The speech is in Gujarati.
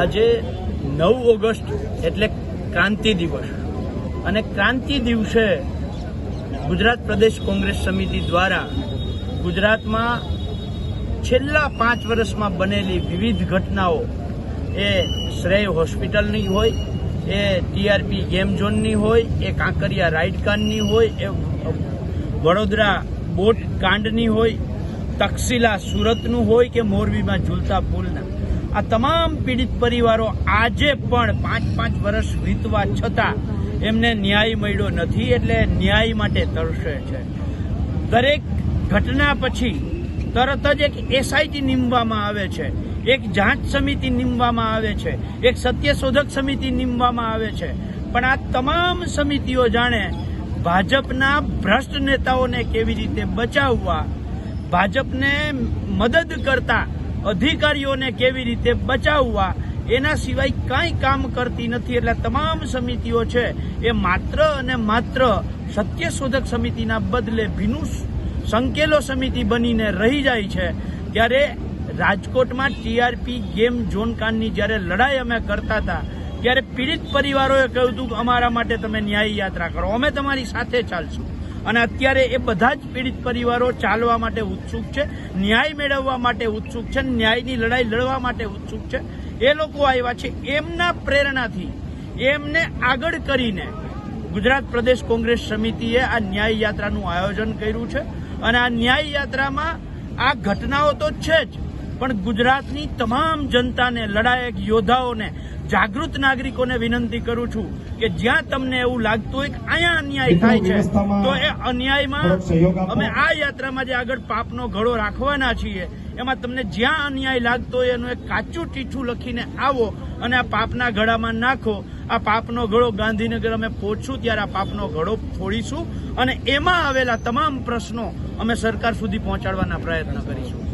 આજે નવ ઓગસ્ટ એટલે ક્રાંતિ દિવસ. અને ક્રાંતિ દિવસે ગુજરાત પ્રદેશ કોંગ્રેસ સમિતિ દ્વારા ગુજરાતમાં છેલ્લા પાંચ વર્ષમાં બનેલી વિવિધ ઘટનાઓ, એ શ્રેય હોસ્પિટલની હોય, એ ટીઆરપી ગેમ ઝોનની હોય, એ કાંકરિયા રાઈડ કાંડની હોય, એ વડોદરા બોટ કાંડની હોય તક્ષિલા સુરતનું હોય કે મોરબીમાં ઝૂલતા પુલના. આ તમામ પીડિત પરિવારો આજે પણ પાંચ પાંચ વર્ષ વીતવા છતાં એમને ન્યાય મળ્યો નથી એટલે ન્યાય માટે તરસે છે. દરેક ઘટના પછી તરત જ એક એસઆઈટી નીમવામાં આવે છે. એક જાંચ સમિતિ નીમવામાં આવે છે. એક સત્યશોધક સમિતિ નીમવામાં આવે છે. પણ આ તમામ સમિતિઓ જાણે ભાજપના ભ્રષ્ટ નેતાઓને કેવી રીતે બચાવવા, ભાજપને મદદ કરતા અધિકારીઓને કેવી રીતે બચાવવા, એના સિવાય કાંઈ કામ કરતી નથી એટલે તમામ સમિતિઓ છે એ માત્ર અને માત્ર સત્યશોધક સમિતિના બદલે ભીનું સંકેલો સમિતિ બનીને રહી જાય છે. ત્યારે રાજકોટમાં ટીઆરપી ગેમ ઝોન કાનની જ્યારે લડાઈ અમે કરતા હતા, ત્યારે પીડિત પરિવારોએ કહ્યું હતું અમારા માટે તમે ન્યાય યાત્રા કરો. અમે તમારી સાથે ચાલશું. અને અત્યારે એ બધા જ પીડિત પરિવારો ચાલવા માટે ઉત્સુક છે, ન્યાય મેળવવા માટે ઉત્સુક છે, ન્યાયની લડાઈ લડવા માટે ઉત્સુક છે. એ લોકો આવ્યા છે એમના પ્રેરણાથી. એમને આગળ કરીને ગુજરાત પ્રદેશ કોંગ્રેસ સમિતિએ આ ન્યાય યાત્રાનું આયોજન કર્યું છે. અને આ ન્યાય યાત્રામાં આ ઘટનાઓ તો છે જ, પણ ગુજરાતની તમામ જનતાને, લડાયક યોદ્ધાઓને જાગૃત નાગરિકોને વિનંતી કરું છું કે જ્યાં તમને એવું લાગતું હોય કે અહીંયા અન્યાય થાય છે તો એ અન્યાયમાં અમે આ યાત્રામાં જે આગળ પાપનો ઘડો રાખવાના છીએ એમાં તમને જ્યાં અન્યાય લાગતો હોય એનું એક કાચું ટીઠું લખીને આવો અને આ પાપના ઘડામાં નાખો. આ પાપનો ઘડો ગાંધીનગર અમે પહોંચશું ત્યારે આ પાપનો ઘડો ફોડીશું અને એમાં આવેલા તમામ પ્રશ્નો અમે સરકાર સુધી પહોંચાડવાના પ્રયત્ન કરીશું.